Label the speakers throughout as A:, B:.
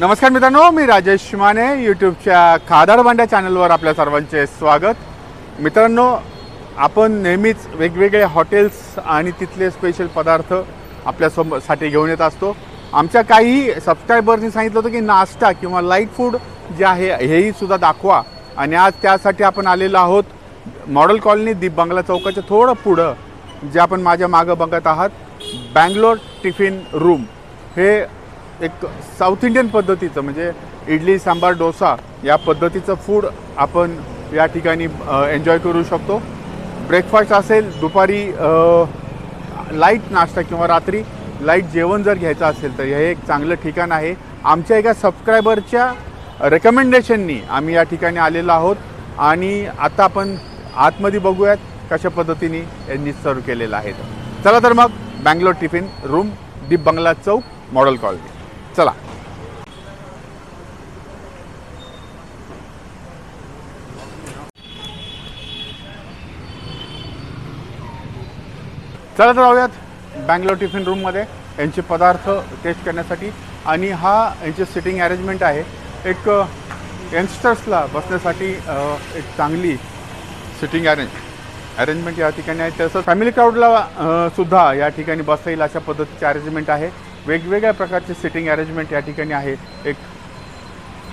A: नमस्कार मित्रांनो मी राजेश माने यूट्यूबच्या खादार भांड्या चॅनलवर आपल्या सर्वांचे स्वागत. मित्रांनो आपण नेहमीच वेगवेगळे हॉटेल्स आणि तिथले स्पेशल पदार्थ आपल्या साठी घेऊन येत असतो. आमच्या काही सबस्क्रायबर्सनी सांगितलं होतं की नाश्ता किंवा लाइट फूड जे आहे हेही सुद्धा दाखवा. आणि आज त्यासाठी आपण आलेलो आहोत मॉडेल कॉलनी दीप बंगला चौकाच्या थोडं पुढं जे आपण माझ्या मागं बघत आहात बँगलोर टिफिन रूम. हे एक साऊथ इंडियन पद्धतीचं म्हणजे इडली सांबार डोसा या पद्धतीचं फूड आपण या ठिकाणी एन्जॉय करू शकतो. ब्रेकफास्ट असेल दुपारी लाइट नाश्ता किंवा रात्री लाइट जेवण जर घ्यायचं असेल तर हे एक चांगलं ठिकाण आहे. आमच्या एका सबस्क्रायबरच्या रेकमेंडेशननी आम्ही या ठिकाणी आलेलो आहोत. आणि आता आपण आतमध्ये बघूयात कशा पद्धतीने यांनी सर्व केलेलं आहे. चला तर मग बँगलोर टिफिन रूम दीप बंगला चौक मॉडेल कॉलनी चला. चला तर जाऊयात बँगलोर टिफिन रूममध्ये यांचे पदार्थ टेस्ट करण्यासाठी. आणि हा यांचे सिटिंग अरेंजमेंट आहे. एक यंगस्टर्सला बसण्यासाठी एक चांगली सिटिंग अरेंज अरेंजमेंट या ठिकाणी आहे. तसंच फॅमिली क्राऊडला सुद्धा या ठिकाणी बसता येईल अशा पद्धतीचे अरेंजमेंट आहे. वेगवेगळ्या प्रकारचे सिटिंग अरेंजमेंट या ठिकाणी आहे. एक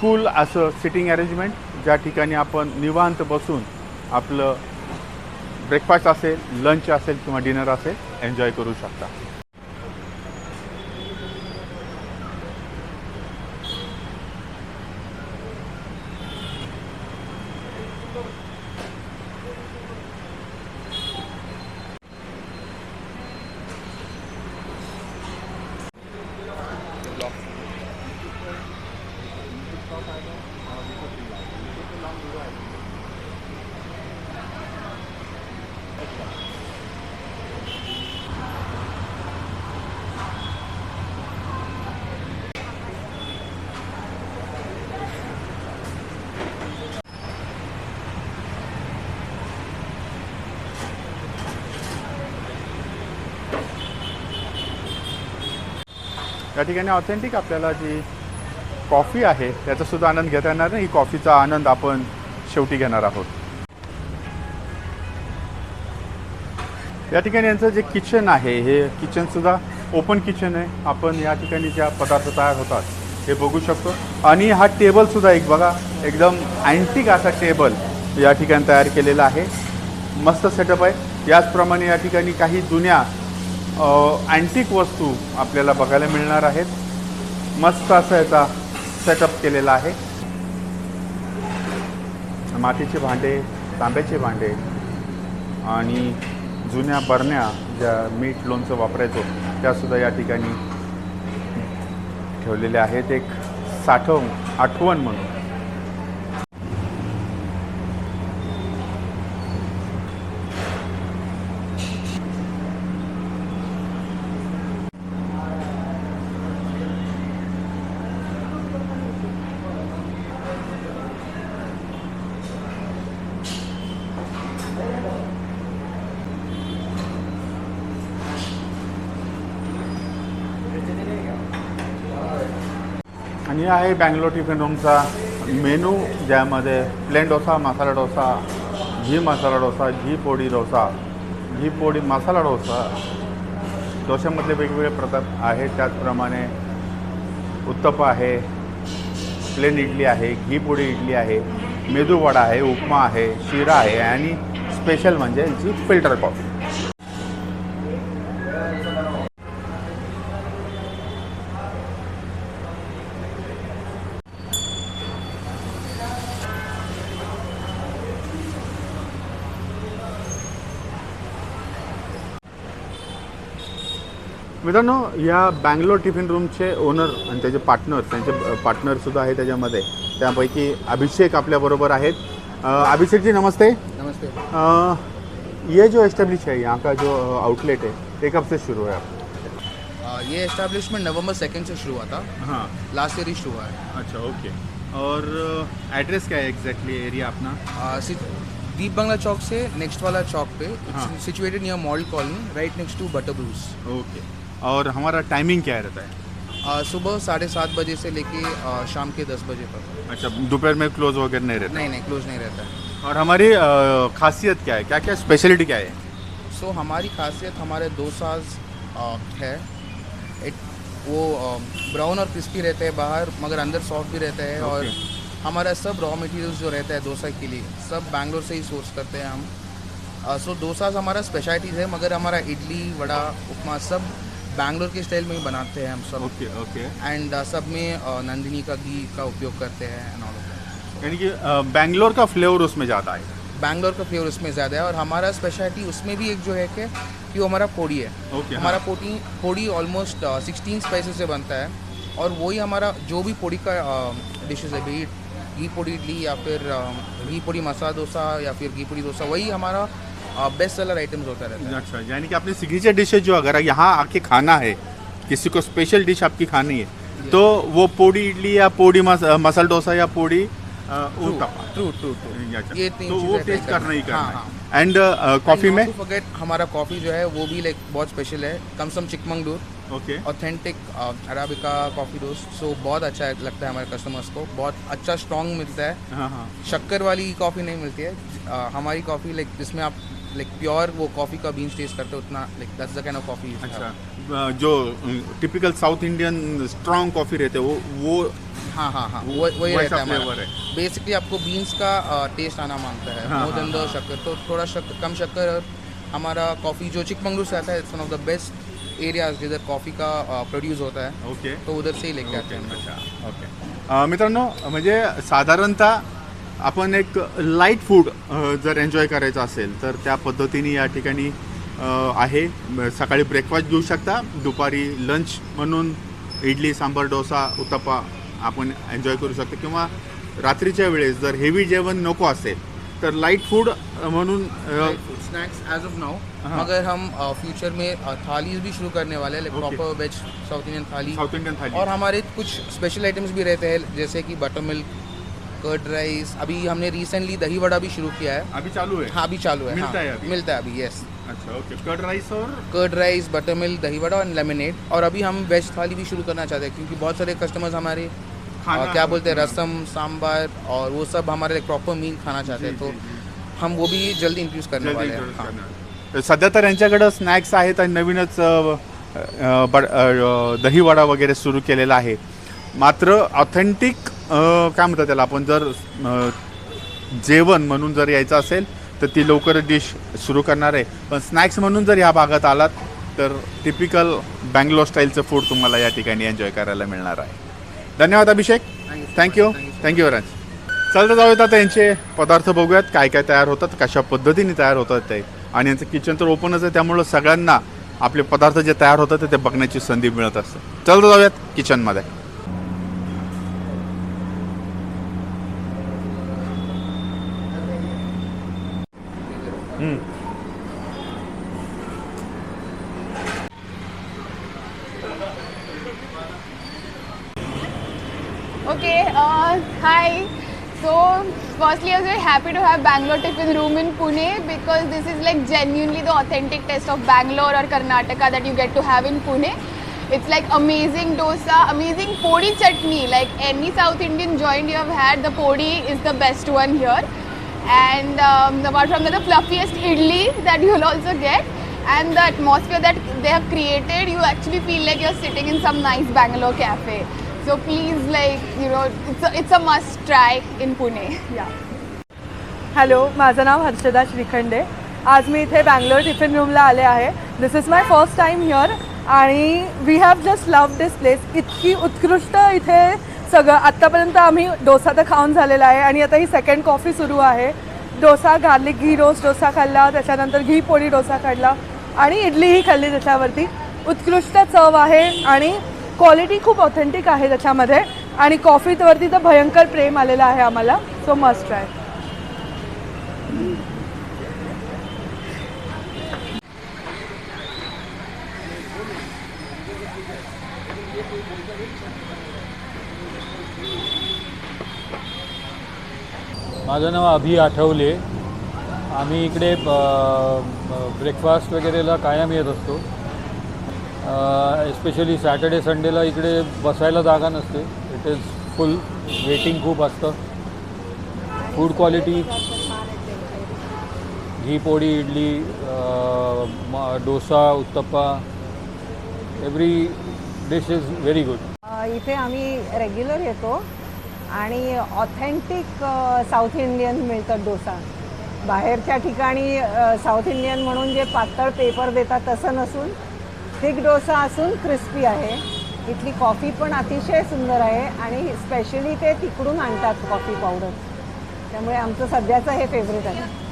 A: कूल असं सिटिंग अरेंजमेंट ज्या ठिकाणी आपण निवांत बसून आपलं ब्रेकफास्ट असेल लंच असेल किंवा डिनर असेल एन्जॉय करू शकता. या ठिकाणी ऑथेंटिक आपल्याला जी कॉफी आहे त्याचासुद्धा आनंद घेता येणार नाही. ही कॉफीचा आनंद आपण शेवटी घेणार आहोत. या ठिकाणी यांचं जे किचन आहे हे किचनसुद्धा ओपन किचन आहे. आपण या ठिकाणी ज्या पदार्थ तयार होतात हे बघू शकतो. आणि हा टेबलसुद्धा एक बघा एकदम अँटिक असा टेबल या ठिकाणी तयार केलेला आहे. मस्त सेटअप आहे. याचप्रमाणे या ठिकाणी काही जुन्या अँटिक वस्तू आपल्याला बघायला मिळणार आहेत. मस्त असा याचा सेटअप केलेला आहे. मातीचे भांडे तांब्याचे भांडे आणि जुन्या बरण्या ज्या मीठ लोणचं वापरायचो त्यासुद्धा या ठिकाणी ठेवलेल्या आहेत. एक साठव आठवण म्हणून. आहे बँगलोर टिफिन रूमचा. मेनू ज्यामध्ये प्लेन डोसा मसाला डोसा घी मसाला डोसा घी पोळी डोसा घी पोळी मसाला डोसा डोशामधले वेगवेगळे प्रकार आहेत. त्याचप्रमाणे उत्तप्पा आहे प्लेन इडली आहे घी पोळी इडली आहे मेदूवडा आहे उपमा आहे शिरा आहे आणि स्पेशल म्हणजे यांची फिल्टर कॉफी. मित्रांनो या बँगलोर टिफिन रूमचे ओनर आणि त्याचे पार्टनर त्यांचे पार्टनरसुद्धा आहे त्याच्यामध्ये. त्यापैकी अभिषेक आपल्याबरोबर आहेत. अभिषेक जी नमस्ते.
B: नमस्ते.
A: ये जो एस्टेब्लिश है यहाँ का जो आउटलेट है ये कब से शुरू है आपका
B: आ, ये एस्टेब्लिशमेंट नवंबर सेकंड से शुरू हुआ था।
A: हाँ।
B: लास्ट ईयर ही शुरू हुआ है।
A: अच्छा ओके और एड्रेस क्या है एग्जैक्टली एरिया अपना?
B: दीप बंगला चौक से नेक्स्ट वाला चौक पे
A: हाँ।
B: Situated near model colony right next to butter brews
A: okay और हमारा टाइमिंग क्या रहता है?
B: सुबह साढ़े सात बजे से लेके शाम के दस बजे तक
A: अच्छा दोपहर में क्लोज वगैरह नहीं रहता?
B: नहीं नहीं क्लोज नहीं रहता। है
A: और हमारी खासियत क्या है? क्या क्या स्पेशलिटी क्या है?
B: सो हमारी खासियत हमारे डोसाज है। एक वो ब्राउन और क्रिस्पी रहते हैं बाहर मगर अंदर सॉफ्ट भी रहते हैं। और हमारा सब रॉ मटेरियल्स जो रहता है डोसा के लिए सब बैंगलोर से ही सोर्स करते हैं हम। सो डोसाज हमारा स्पेशलिटीज़ है मगर हमारा इडली वड़ा उपमा सब बैंगलोर के स्टाइल में ही बनाते हैं हम सब।
A: Okay okay.
B: एंड सब में नंदिनी का घी का उपयोग करते हैं एंड ऑल
A: यानी कि बैंगलोर का फ्लेवर उसमें ज़्यादा है।
B: बैंगलोर का फ्लेवर उसमें ज़्यादा है और हमारा स्पेशलिटी उसमें भी एक जो है कि कि वो हमारा पोड़ी है।
A: ओके
B: हमारा पोटी पोड़ी ऑलमोस्ट सिक्सटीन स्पाइसेस से बनता है और वही हमारा जो भी पोड़ी का डिशेज है भी घी पोड़ी इडली या फिर घी पोड़ी मसाला डोसा या फिर घी पोड़ी डोसा वही हमारा बेस्ट सेलर आइटम्स होता रहता है।
A: अच्छा यानी कि अपनी सिग्नेचर डिशेज जो अगर यहाँ आके खाना है किसी को स्पेशल डिश आपकी खानी है तो वो पोड़ी इडली या पोड़ी मस, मसाला डोसा या पोड़ी
B: ट्रू ट्रू ट्रू ये तीन
A: तो वो टेस्ट करना ही करना
B: हाँ,
A: है।
B: हाँ।
A: एंड कॉफ़ी में?
B: फॉरगेट हमारा कॉफ़ी जो है वो भी लाइक बहुत स्पेशल है। Come some Chikmagalur.
A: Okay
B: authentic arabica coffee डोस्ट so बहुत अच्छा लगता है हमारे कस्टमर्स को। बहुत अच्छा स्ट्रॉन्ग मिलता है।
A: हाँ हाँ।
B: शक्कर वाली कॉफ़ी नहीं मिलती है। हमारी कॉफ़ी लाइक जिसमें आप लाइक प्योर वो कॉफ़ी का बीन्स टेस्ट करते उतना like that's the kind of coffee
A: अच्छा। जो typical south Indian strong coffee रहते हैं वो वो
B: हाँ हाँ हाँ वो वही रहता है बेसिकली आपको बीन्स का टेस्ट आना माँगता है मोर देन द शक्कर तो थोड़ा शक्कर कम शक्कर हमारा कॉफ़ी जो चिकमंगलूर से आता है it's one of the best areas जिधर कॉफ़ी का प्रोड्यूस होता है।
A: ओके
B: तो उधर से ही लेके आते हैं।
A: अच्छा ओके मित्रांनो म्हणजे साधारणतः आपण एक लाइट फूड जर एन्जॉय करायचं असेल तर त्या पद्धतीने या ठिकाणी आहे. सकाळी ब्रेकफास्ट घेऊ शकता दुपारी लंच म्हणून इडली सांबार डोसा उत्तप्पा आपण एन्जॉय करू शकता. किंवा रात्रीच्या वेळेस जर हेवी जेवण नको असेल तर लाइट फूड म्हणून
B: स्नैक्स एज ऑफ नाउ
A: हाँ।
B: मगर हम फ्यूचर में थालीज भी शुरू करने वाले हैं. Proper veg south Indian thali.
A: South Indian thali.
B: और हमारे कुछ स्पेशल आइटम्स भी रहते हैं जैसे कि बटर मिल्क कर्ड राइस अभी हमने रिसेंटली दही वड़ा भी शुरू किया है।
A: अभी चालू है?
B: हाँ अभी चालू है
A: मिलता
B: हाँ,
A: है अभी?
B: मिलता है अभी यस
A: अच्छा ओके कर्ड राइस और?
B: Curd rice butter milk dahi vada और लेमनेड और अभी हम वेज थाली भी शुरू करना चाहते हैं क्योंकि बहुत सारे कस्टमर्स हमारे अ, क्या बोलते हैं रसम सांबर और वो सब हमारे प्रॉपर मील खाना चाहते हैं तो हम वो भी जल्दी इंट्रोड्यूस करने वाले हैं
A: सध्या तर यांच्याकडं स्नॅक्स आहेत आणि नवीनच दहीवडा वगैरे सुरू केलेला आहे. मात्र ऑथेंटिक काय म्हणतात त्याला आपण जर जेवण म्हणून जर यायचं असेल तर ती लवकरच डिश सुरू करणार आहे. पण स्नॅक्स म्हणून जर ह्या भागात आलात तर टिपिकल बँगलोर स्टाईलचं फूड तुम्हाला या ठिकाणी एन्जॉय करायला मिळणार आहे. धन्यवाद अभिषेक. थँक्यू थँक्यू व्हेरी चालतं जाऊयात आता यांचे पदार्थ बघूयात काय काय तयार होतात कशा पद्धतीने तयार होतात ते. आणि यांचं किचन तर ओपनच आहे त्यामुळं सगळ्यांना आपले पदार्थ जे तयार होतात ते बघण्याची संधी मिळत असते. चलतं जाऊयात किचनमध्ये
C: So, firstly, I was very happy to have Bangalore Tiffin Room in Pune because this is like genuinely the authentic taste of Bangalore or Karnataka that you get to have in Pune. It's like amazing dosa, amazing podi chutney. Like any South Indian joint you have had, the podi is the best one here. And um, apart from that, the fluffiest idli that you'll also get. And the atmosphere that they have created, you actually feel like you're sitting in some nice Bangalore cafe. So please, like, you know, it's a, it's a must try in Pune. Yeah.
D: Hello माझं नाव हर्षदा श्रीखंडे. आज मी इथे Bangalore tiffin रूमला आले आहे. This is my first time here आणि we have just love this place इतकी उत्कृष्ट इथे सगळं. आत्तापर्यंत आम्ही डोसा तर खाऊन झालेला आहे आणि आता ही सेकंड कॉफी सुरू आहे. डोसा गार्लिक घी रोस्ट डोसा खाल्ला. त्याच्यानंतर घी पोळी डोसा खाल्ला. आणि इडलीही खाल्ली त्याच्यावरती. उत्कृष्ट चव आहे आणि क्वालिटी खूप ऑथेंटिक आहे त्याच्यामध्ये. आणि कॉफीवरती तर भयंकर प्रेम आलेलं आहे आम्हाला. सो मस्ट ट्राय
E: माझं नाव अभि आठवले. आम्ही इकडे ब्रेकफास्ट वगैरेला कायम येत असतो. एस्पेशली सॅटर्डे संडेला इकडे बसायला जागा नसते. इट इज फुल वेटिंग खूप असतं. फूड क्वालिटी घी पोळी idli dosa uttapam every dish is very good
F: इथे आम्ही रेग्युलर येतो आणि ऑथेंटिक साऊथ इंडियन मिळतात डोसा. बाहेरच्या ठिकाणी साऊथ इंडियन म्हणून जे पातळ पेपर देतात तसं नसून थिक डोसा असून क्रिस्पी आहे. इथली कॉफी पण अतिशय सुंदर आहे आणि स्पेशली ते तिकडून आणतात कॉफी पावडर. त्यामुळे आमचं सध्याचं हे फेवरेट आहे.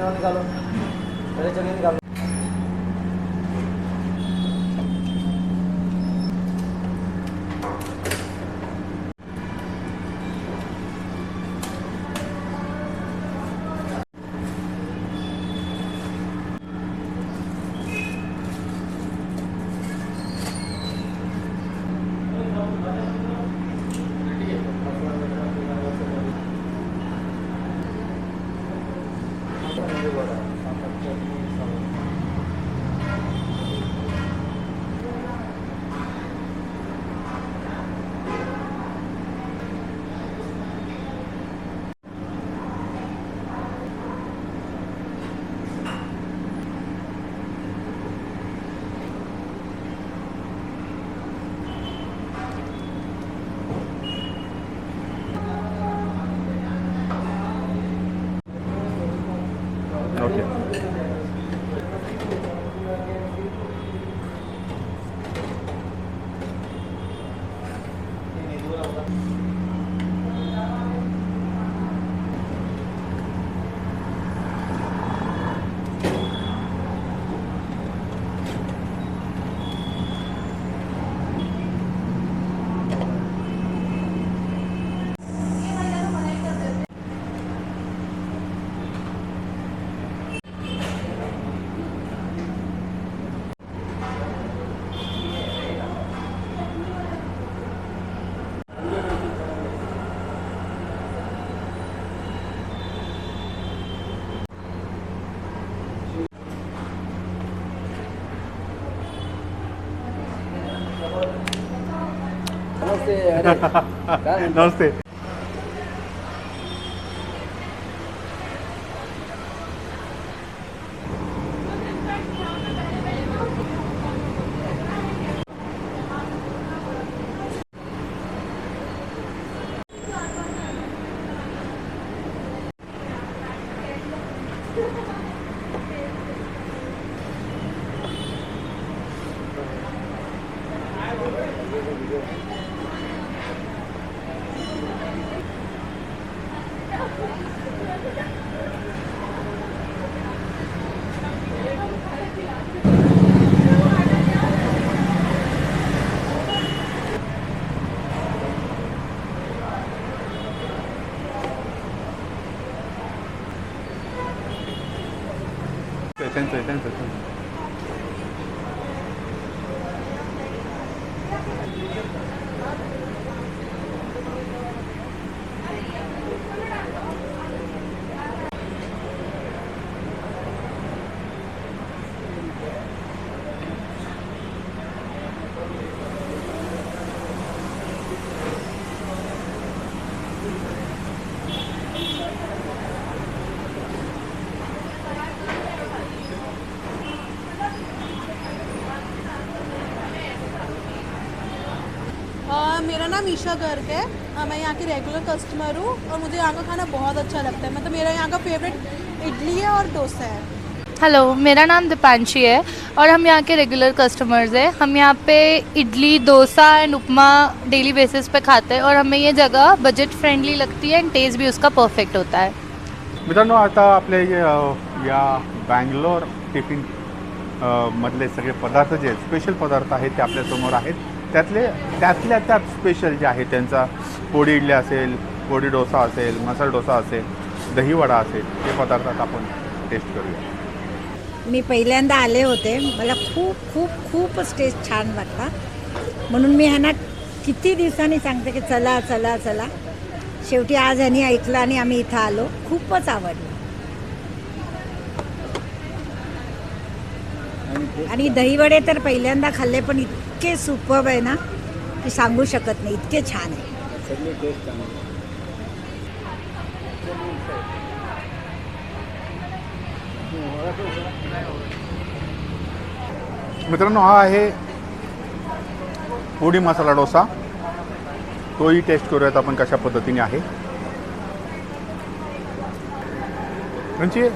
A: न्यून निकालो
E: पहले
G: चलिए निकालो Okay. してやれ直して。Thank you. नाम ईशा गर्ग है। अ, मैं यहाँ की रेगुलर कस्टमर हूँ और मुझे यहाँ का खाना बहुत अच्छा लगता है। मतलब मेरा यहाँ का फेवरेट इडली है और डोसा है।
H: हेलो मेरा नाम दीपांशी है और हम यहाँ के रेगुलर कस्टमर्स हैं। हम यहाँ पे idli dosa and upma daily basis पे खाते हैं और हमें ये जगह बजट फ्रेंडली लगती है एंड टेस्ट भी उसका परफेक्ट होता है।
A: मित्रांनो आता आपले या बँगलोर टिफ़िन मधले सगळे पदार्थ जे स्पेशल पदार्थ आहेत ते आपल्यासमोर आहेत. त्यातले त्यातल्या त्यात स्पेशल जे आहे त्यांचा पोळी इडली असेल पोडी डोसा असेल मसाला डोसा असेल दहीवडा असेल ते पदार्थ आपण टेस्ट करूया.
I: मी पहिल्यांदा आले होते. मला खूप खूप खूपच टेस्ट छान वाटला. म्हणून मी ह्यांना किती दिवसांनी सांगते की चला चला चला. शेवटी आज ह्यांनी ऐकलं आणि आम्ही इथं आलो. खूपच आवडलं. आणि दहीवडे तर पहिल्यांदा खाल्ले पण इतके सुपब आहे ना की सांगू शकत नाही. इतके छान आहे.
A: मित्रांनो हा आहे पोडी मसाला डोसा. तोही टेस्ट करूयात आपण कशा पद्धतीने आहे. म्हणजे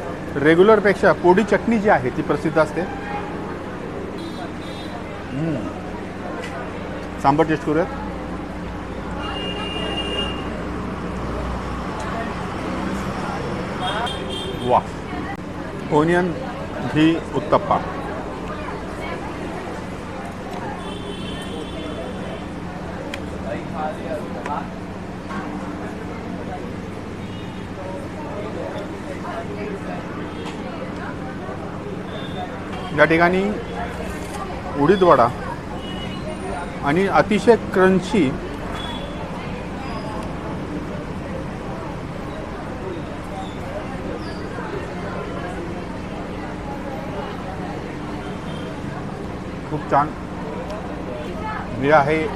A: रेग्युलरपेक्षा पोडी चटणी जी आहे ती प्रसिद्ध असते. सांबार टेस्ट करूयात? वा ओनियन घी उत्तप्पा. या ठिकाणी उडीदवडा आणि अतिशय क्रंची खूप छान. हे आहे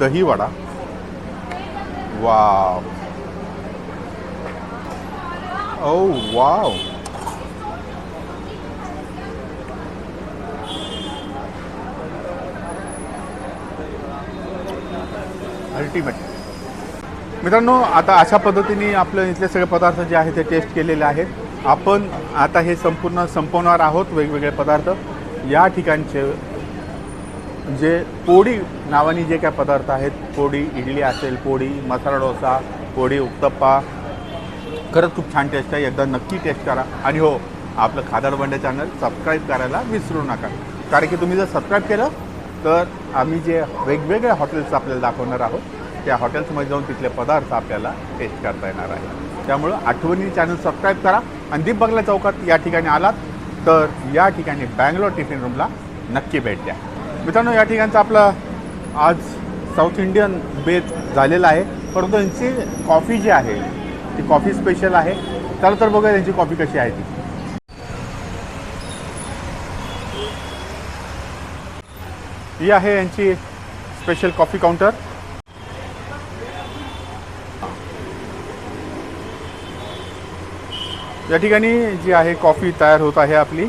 A: dahi vada wow. Oh wow. Ultimate मित्रांनो आता अशा पद्धतीने आपलं इथले सगळे पदार्थ जे आहेत ते टेस्ट केलेले आहेत. आपण आता हे संपूर्ण संपवणार आहोत वेगवेगळे पदार्थ. या ठिकाणचे जे पोळी नावाने जे काय पदार्थ आहेत पोडी इडली असेल पोळी मसाला डोसा पोळी उत्तप्पा खरंच खूप छान टेस्ट आहे. एकदा नक्की टेस्ट करा. आणि हो आपलं खादाड बंडे चॅनल सबस्क्राईब करायला विसरू नका. कारण की तुम्ही जर सबस्क्राईब केलं तर आम्ही जे वेगवेगळ्या हॉटेल्स आपल्याला दाखवणार आहोत त्या हॉटेल्समध्ये जाऊन तिथले पदार्थ आपल्याला टेस्ट करता येणार आहे त्यामुळं आठवणी चॅनल सबस्क्राईब करा. आणि दीप बंगला चौकात या ठिकाणी आलात तर या ठिकाणी बँगलोर टिफिन रूमला नक्की भेट द्या. मित्रांनो या ठिकाणचं आपलं आज साऊथ इंडियन बेच झालेला आहे. परंतु यांची कॉफी जी आहे ती कॉफी स्पेशल आहे. चला तर बघूया त्यांची कॉफी कशी आहे ती. ही आहे यांची स्पेशल कॉफी काउंटर या ठिकाणी जी आहे कॉफी तयार होत आहे आपली.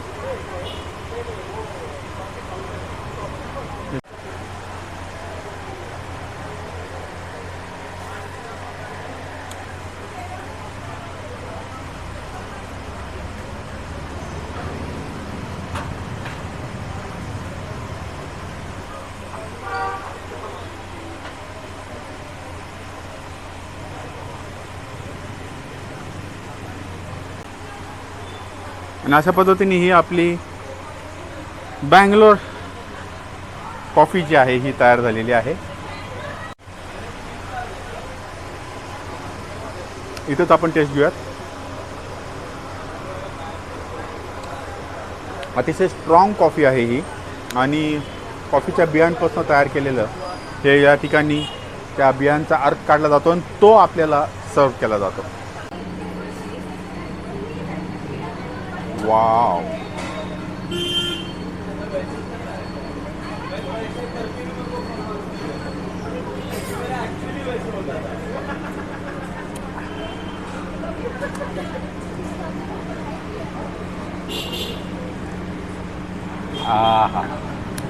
A: आणि अशा पद्धतीने ही आपली बँगलोर कॉफी जी आहे ही तयार झालेली आहे. इथंच आपण टेस्ट घेऊयात. अतिशय स्ट्रॉंग कॉफी आहे ही. आणि कॉफीच्या बियांपासून तयार केलेलं हे या ठिकाणी त्या बियांचा अर्थ काढला जातो आणि तो आपल्याला सर्व केला जातो. वाव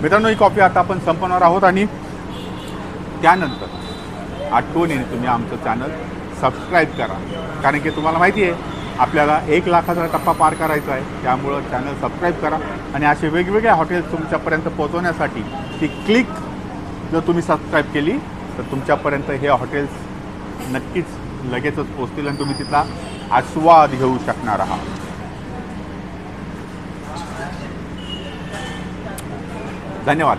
A: मित्रांनो ही कॉफी आता आपण संपवणार आहोत आणि त्यानंतर आठवणीने तुम्ही आमचं चॅनल सबस्क्राईब करा. कारण की तुम्हाला माहिती आहे आपल्याला एक लाखाचा टप्पा पार करायचा आहे. त्यामुळं चॅनल सबस्क्राईब करा. आणि असे वेगवेगळे हॉटेल्स तुमच्यापर्यंत पोहोचवण्यासाठी ती क्लिक जर तुम्ही सबस्क्राईब केली तर तुमच्यापर्यंत हे हॉटेल्स नक्कीच लगेचच पोचतील आणि तुम्ही तिथला आस्वाद घेऊ शकणार आहात. धन्यवाद.